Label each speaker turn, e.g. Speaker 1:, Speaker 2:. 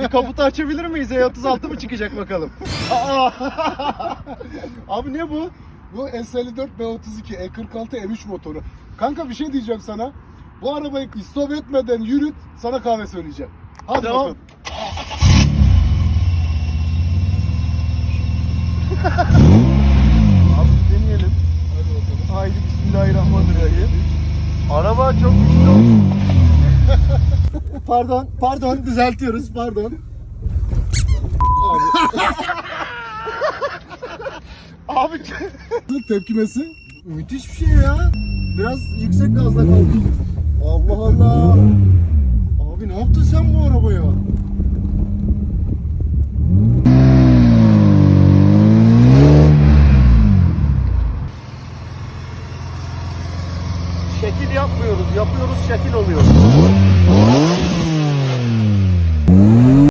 Speaker 1: Bir kaputu açabilir miyiz? E36 mı çıkacak bakalım? Aa! Abi ne bu?
Speaker 2: Bu S54 B32 E46 M3 motoru. Kanka bir şey diyeceğim sana. Bu arabayı istop etmeden yürüt sana kahve söyleyeceğim. Hadi
Speaker 1: Tamam.
Speaker 2: bakalım.
Speaker 1: Abi deneyelim.
Speaker 2: Hadi bakalım.
Speaker 1: Haydi bismillahirrahmanirrahim. Araba çok güçlü oldu. Pardon, pardon düzeltiyoruz pardon. Abi
Speaker 2: Tepkimesi.
Speaker 1: müthiş bir şey ya. Biraz yüksek gazla kaldık. Allah Allah. Abi ne yaptın sen bu arabaya? şekil yapmıyoruz. Yapıyoruz şekil oluyor.